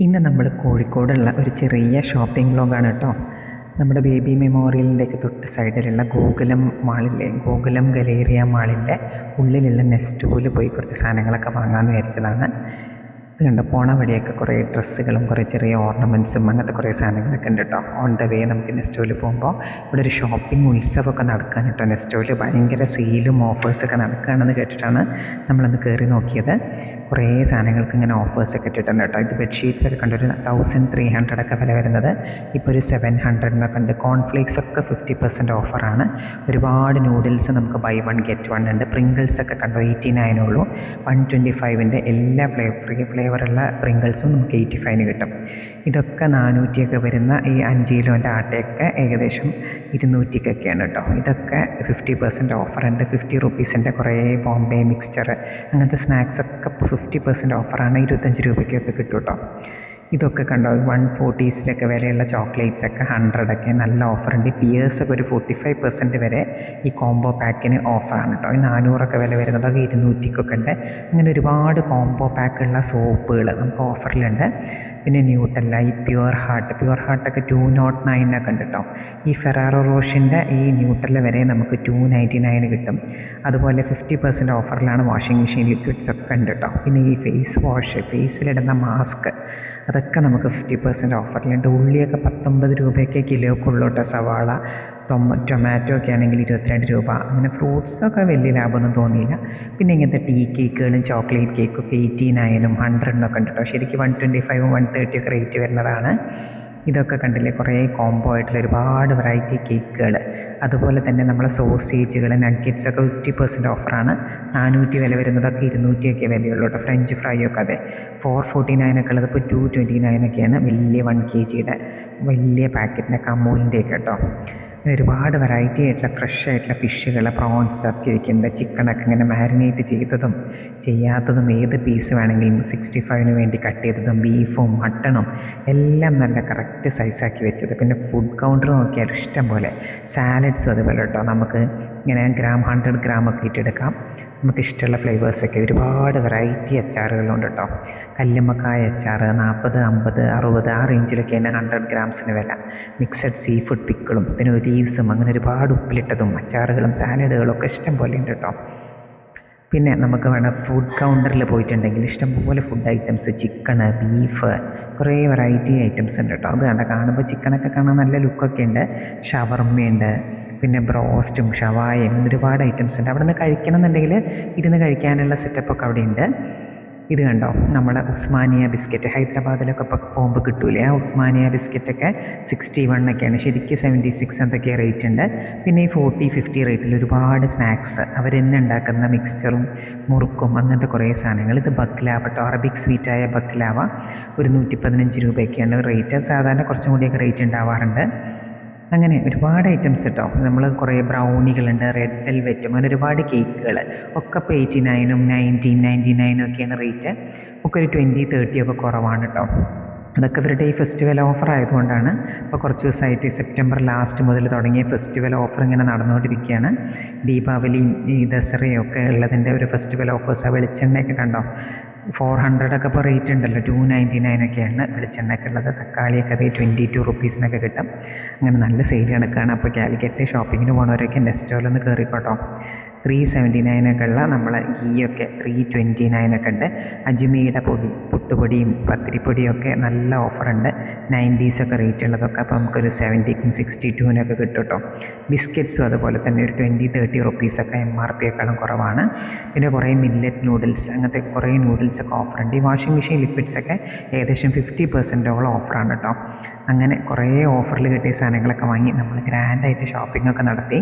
ഇന്ന് നമ്മൾ കോഴിക്കോടുള്ള ഒരു ചെറിയ ഷോപ്പിംഗ് വ്ലോഗാണ് കേട്ടോ. നമ്മുടെ ബേബി മെമ്മോറിയലിന്റെയൊക്കെ തൊട്ട് സൈഡിലുള്ള ഗോകുലം മാളിലെ ഗോകുലം ഗലേറിയ മാളിന്റെ ഉള്ളിലുള്ള നെസ്റ്റോയിൽ പോയി കുറച്ച് സാധനങ്ങളൊക്കെ വാങ്ങാമെന്ന് വിചാരിച്ചതാണ്. ഇത് കണ്ടോ പോണ വഴിയൊക്കെ കുറേ ഡ്രസ്സുകളും കുറേ ചെറിയ ഓർണമെന്റ്സും അങ്ങനത്തെ കുറേ സാധനങ്ങളൊക്കെ ഉണ്ട് കേട്ടോ. ഓൺ ദ വേ നമുക്ക് നെസ്റ്റോയിൽ പോകുമ്പോൾ ഇവിടെ ഒരു ഷോപ്പിംഗ് ഉത്സവമൊക്കെ നടക്കാൻ കേട്ടോ നെസ്റ്റോയിൽ ഭയങ്കര സെയിലും ഓഫേഴ്സൊക്കെ നടക്കുകയാണെന്ന് കേട്ടിട്ടാണ് നമ്മളന്ന് കയറി നോക്കിയത്. കുറേ സാധനങ്ങൾക്ക് ഇങ്ങനെ ഓഫേഴ്സൊക്കെ ഇട്ടിട്ടുണ്ട് കേട്ടോ. ഇത് ബെഡ്ഷീറ്റ്സ് ഒക്കെ കണ്ടൊരു തൗസൻഡ് ത്രീ ഹൺഡ്രഡ് ഒക്കെ വില വരുന്നത്. ഇപ്പോൾ ഒരു സെവൻ ഹൺഡ്രഡിനൊക്കെ ഉണ്ട്. കോൺഫ്ലേക്സ് ഒക്കെ ഫിഫ്റ്റി പെർസെന്റ് ഓഫറാണ് ഒരുപാട് നൂഡിൽസ് നമുക്ക് ബൈ വൺ ഗെറ്റ് വൺ ഉണ്ട്. പ്രിങ്കിൾസ് ഒക്കെ കണ്ടോ എയ്റ്റി നയനുള്ളൂ വൺ ട്വന്റി ഫൈവിന്റെ എല്ലാ ഫ്ലേ ഫ്രീ ഫ്ലേവറുള്ള പ്രിങ്കിൾസും നമുക്ക് എയ്റ്റി ഫൈവിന് കിട്ടും. ഇതൊക്കെ നാനൂറ്റിയൊക്കെ വരുന്ന ഈ അഞ്ച് കിലോന്റെ ആട്ടയൊക്കെ ഏകദേശം ഇരുന്നൂറ്റിക്കൊക്കെയാണ് കേട്ടോ. ഇതൊക്കെ ഫിഫ്റ്റി പെർസെന്റ് ഓഫറുണ്ട് ഫിഫ്റ്റി റുപ്പീസിന്റെ കുറേ ബോംബെ മിക്സ്ചർ അങ്ങനത്തെ സ്നാക്സൊക്കെ ഫിഫ്റ്റി പെർസെന്റ് ഓഫറാണ് ഇരുപത്തഞ്ച് രൂപയ്ക്കൊക്കെ കിട്ടും കേട്ടോ. ഇതൊക്കെ കണ്ടോ? വൺ ഫോർട്ടീസിലൊക്കെ വിലയുള്ള ചോക്ലേറ്റ്സ് ഒക്കെ ഹൺഡ്രഡൊക്കെ നല്ല ഓഫറുണ്ട് പിയേഴ്സൊക്കെ ഒരു ഫോർട്ടി ഫൈവ് പെർസെന്റ് വരെ ഈ കോംബോ പാക്കിന് ഓഫറാണ് കേട്ടോ ഈ നാനൂറൊക്കെ വില വരുന്നതൊക്കെ ഇരുന്നൂറ്റിക്കൊക്കെ ഉണ്ട്. അങ്ങനെ ഒരുപാട് കോംബോ പാക്കുള്ള സോപ്പുകൾ നമുക്ക് ഓഫറിലുണ്ട് പിന്നെ ന്യൂട്ടല്ല ഈ പ്യുവർ ഹാർട്ട്. പ്യുവർ ഹാർട്ടൊക്കെ ടു നോട്ട് നയനൊക്കെ ഉണ്ട് കേട്ടോ ഈ ഫെറാറോ റോഷിന്റെ ഈ ന്യൂട്ടല്ല വരെ നമുക്ക് ടു നയന്റി നയൻ കിട്ടും. അതുപോലെ ഫിഫ്റ്റി പെർസെന്റ് ഓഫറിലാണ് വാഷിംഗ് മെഷീൻ ലിക്വിഡ്സ് ഒക്കെ ഉണ്ട് കേട്ടോ പിന്നെ ഈ ഫേസ് വാഷ് ഫേസിലിടുന്ന മാസ്ക് അതൊക്കെ നമുക്ക് ഫിഫ്റ്റി പെർസെന്റ് ഓഫറിലുണ്ട്. ഉള്ളിയൊക്കെ പത്തൊമ്പത് രൂപയൊക്കെ കിലോക്കുള്ളൂ കേട്ടോ സവാള. ടൊമാറ്റോ ഒക്കെ ആണെങ്കിൽ ഇരുപത്തിരണ്ട് രൂപ. അങ്ങനെ ഫ്രൂട്ട്സൊക്കെ വലിയ ലാഭമൊന്നും തോന്നിയില്ല. പിന്നെ ഇങ്ങനത്തെ ടീ കേക്കുകളും ചോക്ലേറ്റ് കേക്കൊക്കെ എയ്റ്റീൻ ആയാലും ഹൺഡ്രഡിനൊക്കെ ഉണ്ട് കേട്ടോ ശരിക്കും വൺ ട്വന്റി ഫൈവും വൺ തേർട്ടി ഒക്കെ റേറ്റ് വരുന്നതാണ്. ഇതൊക്കെ കണ്ടില്ലേ? കുറേ കോംബോ ആയിട്ടുള്ള ഒരുപാട് വെറൈറ്റി കേക്കുകൾ അതുപോലെ തന്നെ നമ്മളെ സോസേജുകൾ നഗ്ഗറ്റ്സ് ഒക്കെ ഫിഫ്റ്റി പെർസെന്റ് ഓഫറാണ് നാനൂറ്റി വില വരുന്നതൊക്കെ ഇരുന്നൂറ്റിയൊക്കെ വിലയുള്ളൂ കേട്ടോ ഫ്രഞ്ച് ഫ്രൈ ഒക്കെ അതെ. ഫോർ ഫോർട്ടി നയനൊക്കെ ഉള്ളത് ഇപ്പോൾ ടു ട്വന്റി നയനൊക്കെയാണ് വലിയ വൺ കെ ജിയുടെ വലിയ പാക്കറ്റിന്റെ കമ്മൂലിന്റെയൊക്കെ കേട്ടോ ഒരുപാട് വെറൈറ്റി ആയിട്ടുള്ള ഫ്രഷ് ആയിട്ടുള്ള ഫിഷുകൾ പ്രോൺസ് ഒക്കെ ഇരിക്കുന്നുണ്ട്. ചിക്കനൊക്കെ ഇങ്ങനെ മാരിനേറ്റ് ചെയ്തതും ചെയ്യാത്തതും ഏത് പീസ് വേണമെങ്കിലും സിക്സ്റ്റി ഫൈവിന് വേണ്ടി കട്ട് ചെയ്തതും ബീഫും മട്ടണും എല്ലാം നല്ല കറക്റ്റ് സൈസാക്കി വെച്ചത്. പിന്നെ ഫുഡ് കൗണ്ടർ നോക്കിയാൽ ഇഷ്ടം പോലെ സാലഡ്സും അതുപോലെ കേട്ടോ നമുക്ക് ഇങ്ങനെ ഗ്രാം ഹൺഡ്രഡ് ഗ്രാം ഒക്കെ ഇട്ടെടുക്കാം നമുക്ക് ഇഷ്ടമുള്ള ഫ്ലേവേഴ്സൊക്കെ ഒരുപാട് വെറൈറ്റി അച്ചാറുകളുണ്ട് കേട്ടോ. കല്ലുമ്മക്കായ അച്ചാർ നാൽപ്പത് അമ്പത് അറുപത് ആ റേഞ്ചിലൊക്കെയാണ് ഹൺഡ്രഡ് ഗ്രാംസിന് വില. മിക്സഡ് സീ ഫുഡ് പിക്കിളും പിന്നെ ഒലീവ്സും അങ്ങനെ ഒരുപാട് ഉപ്പിലിട്ടതും അച്ചാറുകളും സാലഡുകളും ഒക്കെ ഇഷ്ടം പോലെ ഉണ്ട് കേട്ടോ. പിന്നെ നമുക്ക് വേണം ഫുഡ് കൗണ്ടറിൽ പോയിട്ടുണ്ടെങ്കിൽ ഇഷ്ടംപോലെ ഫുഡ് ഐറ്റംസ് ചിക്കണ് ബീഫ് കുറേ വെറൈറ്റി ഐറ്റംസ് ഉണ്ട് കേട്ടോ. അത് കണ്ട കാണുമ്പോൾ ചിക്കനൊക്കെ കാണാൻ നല്ല ലുക്കൊക്കെ ഉണ്ട്. ഷവർമ്മയുണ്ട് പിന്നെ ബ്രോസ്റ്റും ഷവായും അങ്ങനെ ഒരുപാട് ഐറ്റംസ് ഉണ്ട്. അവിടെ നിന്ന് കഴിക്കണം എന്നുണ്ടെങ്കിൽ ഇരുന്ന് കഴിക്കാനുള്ള സെറ്റപ്പൊക്കെ അവിടെ ഉണ്ട് ഇത് കണ്ടോ? നമ്മുടെ ഉസ്മാനിയ ബിസ്ക്കറ്റ്. ഹൈദരാബാദിലൊക്കെ പോകുമ്പോൾ കിട്ടൂലേ? ആ ഉസ്മാനിയ ബിസ്ക്കറ്റൊക്കെ സിക്സ്റ്റി വൺ ഒക്കെയാണ്. ശരിക്കും സെവന്റി സിക്സ് എന്തൊക്കെ റേറ്റ് ഉണ്ട്. പിന്നെ ഈ ഫോർട്ടി ഫിഫ്റ്റി റേറ്റിൽ ഒരുപാട് സ്നാക്സ് അവർ തന്നെ ഉണ്ടാക്കുന്ന മിക്സ്ചറും മുറുക്കും അങ്ങനത്തെ കുറേ സാധനങ്ങൾ. ഇത് ബക്ലാവ കേട്ടോ. അറബിക് സ്വീറ്റായ ബക്ലാവ. ഒരു നൂറ്റി പതിനഞ്ച് രൂപയൊക്കെയാണ് റേറ്റ് സാധാരണ കുറച്ചും കൂടിയൊക്കെ റേറ്റ് ഉണ്ടാവാറുണ്ട്. അങ്ങനെ ഒരുപാട് ഐറ്റംസ് കേട്ടോ നമ്മൾ കുറേ ബ്രൗണികളുണ്ട് റെഡ് വെൽവെറ്റും അങ്ങനെ ഒരുപാട് കേക്കുകൾ ഒക്കെ ഇപ്പോൾ എയ്റ്റി നയനും നയന്റീൻ നയന്റി നയനും ഒക്കെയാണ് റേറ്റ് ഒക്കെ ഒരു ട്വന്റി തേർട്ടി ഒക്കെ കുറവാണ് കേട്ടോ അതൊക്കെ ഇവരുടെ ഈ ഫെസ്റ്റിവൽ ഓഫർ ആയതുകൊണ്ടാണ് ഇപ്പോൾ കുറച്ച് ദിവസമായിട്ട് സെപ്റ്റംബർ ലാസ്റ്റ് മുതൽ തുടങ്ങിയ ഫെസ്റ്റിവൽ ഓഫർ ഇങ്ങനെ നടന്നുകൊണ്ടിരിക്കുകയാണ്. ദീപാവലിയും ഈ ദസറയും ഒക്കെ ഉള്ളതിന്റെ ഒരു ഫെസ്റ്റിവൽ ഓഫേഴ്സ് ആ വെളിച്ചെണ്ണയൊക്കെ കണ്ടോ? ഫോർ ഹൺഡ്രഡ് ഒക്കെ ഇപ്പോൾ റേറ്റ് ഉണ്ടല്ലോ ടു നയന്റി നയനൊക്കെയാണ് വെളിച്ചെണ്ണയൊക്കെ ഉള്ളത്. തക്കാളിയൊക്കെ അതേ ട്വന്റി ടു റുപ്പീസിനൊക്കെ കിട്ടും. അങ്ങനെ നല്ല സെയിൽ നടക്കുകയാണ് അപ്പോൾ കാലിക്കറ്റിലെ ഷോപ്പിങ്ങിന് പോകുന്നവരൊക്കെ നെസ്റ്റോലൊന്ന് കയറിക്കോട്ടോ ത്രീ സെവന്റി നയനൊക്കെ ഉള്ള നമ്മളെ ഗീയൊക്കെ ത്രീ ട്വന്റി നയനൊക്കെ ഉണ്ട് അജ്മീയുടെ പൊടി പുട്ടുപൊടിയും പത്തിരിപ്പൊടിയും ഒക്കെ നല്ല ഓഫറുണ്ട്. നയന്റീസൊക്കെ റേറ്റ് ഉള്ളതൊക്കെ അപ്പോൾ നമുക്കൊരു സെവന്റിക്കും സിക്സ്റ്റി ടുവിനൊക്കെ കിട്ടും കേട്ടോ ബിസ്ക്കറ്റ്സും അതുപോലെ തന്നെ ഒരു ട്വന്റി തേർട്ടി റുപ്പീസൊക്കെ എം ആർ പി ഒക്കെ കുറവാണ്. പിന്നെ കുറേ മില്ലറ്റ് നൂഡിൽസ് അങ്ങനത്തെ കുറേ നൂഡിൽസൊക്കെ ഓഫറുണ്ട്. ഈ വാഷിംഗ് മെഷീൻ ലിക്വിഡ്സൊക്കെ ഏകദേശം ഫിഫ്റ്റി പെർസെന്റോളം ഓഫറാണ് കേട്ടോ അങ്ങനെ കുറേ ഓഫറിൽ കിട്ടിയ സാധനങ്ങളൊക്കെ വാങ്ങി നമ്മൾ ഗ്രാൻഡായിട്ട് ഷോപ്പിംഗ് ഒക്കെ നടത്തി.